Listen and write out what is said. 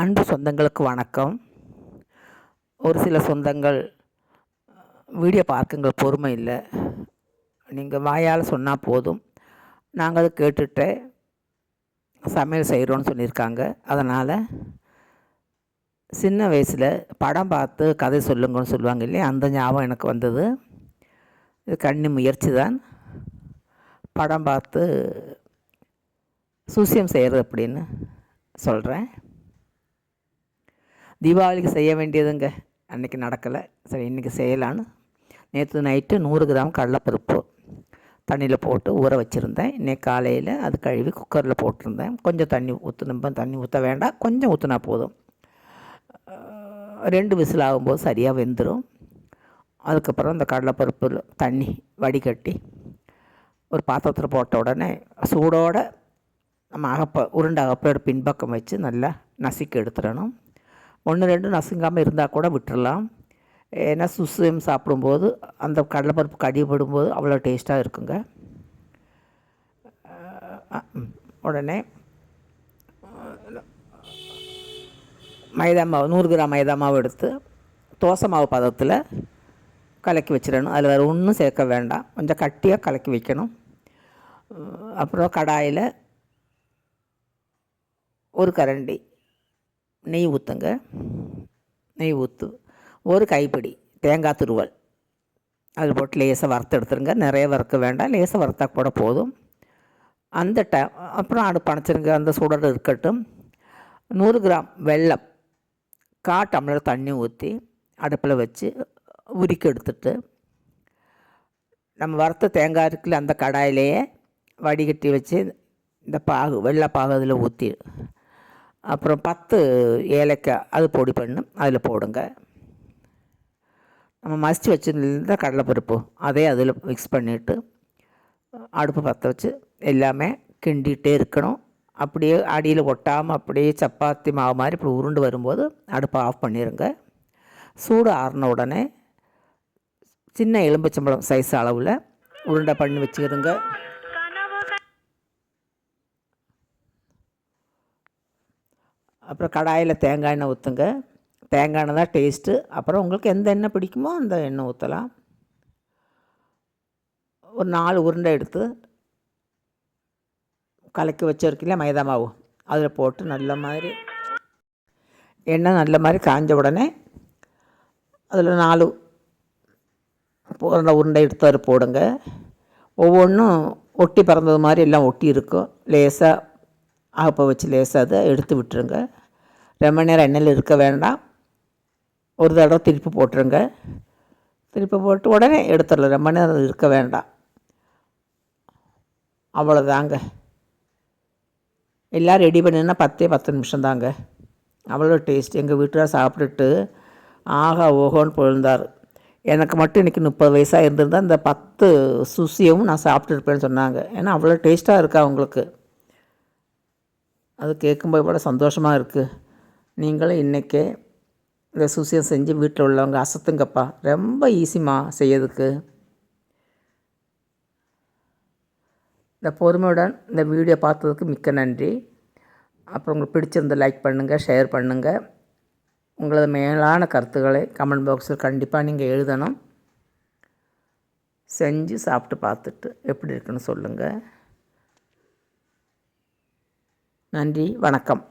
அன்பு சொந்தங்களுக்கு வணக்கம். ஒரு சில சொந்தங்கள் வீடியோ பார்க்குங்கள் பொறுமை இல்லை. நீங்கள் வாயால் சொன்னால் போதும். நாங்கள் அதை கேட்டுட்டு சமையல் செய்கிறோன்னு சொல்லியிருக்காங்க. அதனால் சின்ன வயசில் படம் பார்த்து கதை சொல்லுங்கன்னு சொல்லுவாங்க இல்லையா? அந்த ஞாபகம் எனக்கு வந்தது. இது கண்ணி முயற்சி தான். படம் பார்த்து சூசியம் செய்கிறது அப்படின்னு சொல்கிறேன் தீபாவளிக்கு செய்ய வேண்டியதுங்க. அன்றைக்கி நடக்கலை. சரி இன்றைக்கி செய்யலான்னு. நேற்று நைட்டு நூறு கிராம் கடலைப்பருப்பு தண்ணியில் போட்டு ஊற வச்சுருந்தேன். இன்றைக்கி காலையில் அது கழுவி குக்கரில் போட்டிருந்தேன். கொஞ்சம் தண்ணி ஊற்றணும் தண்ணி ஊற்ற வேண்டாம். கொஞ்சம் ஊற்றினா போதும். ரெண்டு விசில் ஆகும்போது சரியாக வெந்துடும் அதுக்கப்புறம் இந்த கடலைப்பருப்பில் தண்ணி வடிகட்டி ஒரு பாத்திரத்தில் போட்ட உடனே சூடோடு நம்ம அகப்ப உருண்டை அகப்போட பின்பக்கம் வச்சு நல்லா நசுக்கி எடுத்துடணும். ஒன்று ரெண்டு நசுங்காமல் இருந்தால் கூட விட்டுடலாம் ஏன்னா சுசம் சாப்பிடும்போது அந்த கடலைப்பருப்பு கடிபடும்போது அவ்வளோ டேஸ்ட்டாக இருக்குங்க. உடனே மைதா மாவு நூறு கிராம் மைதா மாவு எடுத்து தோசை மாவு பதத்தில் கலக்கி வச்சிடணும். அதில் வேறு ஒன்றும் சேர்க்க வேண்டாம். கொஞ்சம் கட்டியாக கலக்கி வைக்கணும். அப்புறம் கடாயில் ஒரு கரண்டி நெய் ஊற்றுங்க நெய் ஊற்று ஒரு கைப்பிடி தேங்காய் துருவல். அது போட்டு லேசாக வறுத்து எடுத்துருங்க. நிறைய வறுக்க வேண்டாம். லேசாக வறுத்தா கூட போதும். அந்த டைம் அப்புறம் அடுப்பு அணைச்சிருங்க. அந்த சுடர் இருக்கட்டும். நூறு கிராம் வெள்ளம் கா டம்ளர் தண்ணி ஊற்றி அடுப்பில் வச்சு உருக்கி எடுத்துட்டு நம்ம வறுத்த தேங்காய் இருக்குல்ல அந்த கடாயிலேயே வடிகட்டி வச்சு இந்த பாகு வெள்ளை பாகு அதில் ஊற்றி அப்புறம் பத்து ஏலக்காய் அது பொடி பண்ணு அதில் போடுங்க. நம்ம மசித்து வச்சுருந்த கடலைப்பருப்பு அதே அதில் மிக்ஸ் பண்ணிவிட்டு அடுப்பு பற்ற வச்சு எல்லாமே கிண்டிகிட்டே இருக்கணும். அப்படியே அடியில் ஒட்டாமல் அப்படியே சப்பாத்தி மாவு மாதிரி இப்படி உருண்டு வரும்போது அடுப்பை ஆஃப் பண்ணிடுங்க சூடு ஆறின உடனே சின்ன எலும்பச்சம்பழம் சைஸ் அளவில் உருண்டை பண்ணி வச்சுக்கிடுங்க. அப்புறம் கடாயில் தேங்காய் எண்ணெய் ஊற்றுங்க. தேங்காய் எண்ணெய் தான் டேஸ்ட்டு அப்புறம் உங்களுக்கு எந்த எண்ணெய் பிடிக்குமோ அந்த எண்ணெய் ஊற்றலாம். ஒரு நாலு உருண்டை எடுத்து கலக்கி வச்சுருக்கீங்களா மைதா மாவு. அதில் போட்டு நல்ல மாதிரி எண்ணெய் நல்ல மாதிரி காஞ்ச உடனே அதில் நாலு உருண்டை உருண்டை எடுத்து அதில் போடுங்க. ஒவ்வொன்றும் ஒட்டி பறந்தது மாதிரி எல்லாம் ஒட்டி இருக்கும். லேசாக ஆப்பை வச்சு லேசாக அதை எடுத்து விட்டுருங்க. ரொம்ப நேரம் எண்ணெயில் இருக்க வேண்டாம். ஒரு தடவை திருப்பி போட்டுருங்க. திருப்பி போட்டு உடனே எடுத்துடலாம். ரொம்ப நேரம் இருக்க வேண்டாம். அவ்வளோதாங்க. எல்லாம் ரெடி பண்ணினா பத்தே பத்து நிமிஷம் தாங்க. அவ்வளோ டேஸ்ட் எங்கள் வீட்டில் சாப்பிட்டுட்டு ஆகா ஓஹோன்னு பொழுந்தார் எனக்கு மட்டும் இன்றைக்கி முப்பது வயசாக இருந்திருந்தால் இந்த பத்து சுசியவும் நான் சாப்பிட்டுருப்பேன்னு சொன்னாங்க. ஏன்னா அவ்வளோ டேஸ்ட்டாக இருக்கா அவங்களுக்கு. அது கேட்கும்போது இவ்வளோ சந்தோஷமாக இருக்குது நீங்களும் இன்றைக்கே இந்த சுசியம் செஞ்சு வீட்டில் உள்ளவங்க அசத்துங்கப்பா. ரொம்ப ஈஸிமா செய்யறதுக்கு. இந்த பொறுமையுடன் இந்த வீடியோ பார்த்ததுக்கு மிக்க நன்றி. அப்புறம் உங்களுக்கு பிடிச்சிருந்த லைக் பண்ணுங்கள் ஷேர் பண்ணுங்கள் உங்களது மேலான கருத்துக்களை கமெண்ட் பாக்ஸில் கண்டிப்பாக நீங்கள் எழுதணும். செஞ்சு சாப்பிட்டு பார்த்துட்டு எப்படி இருக்குன்னு சொல்லுங்கள் நன்றி வணக்கம்.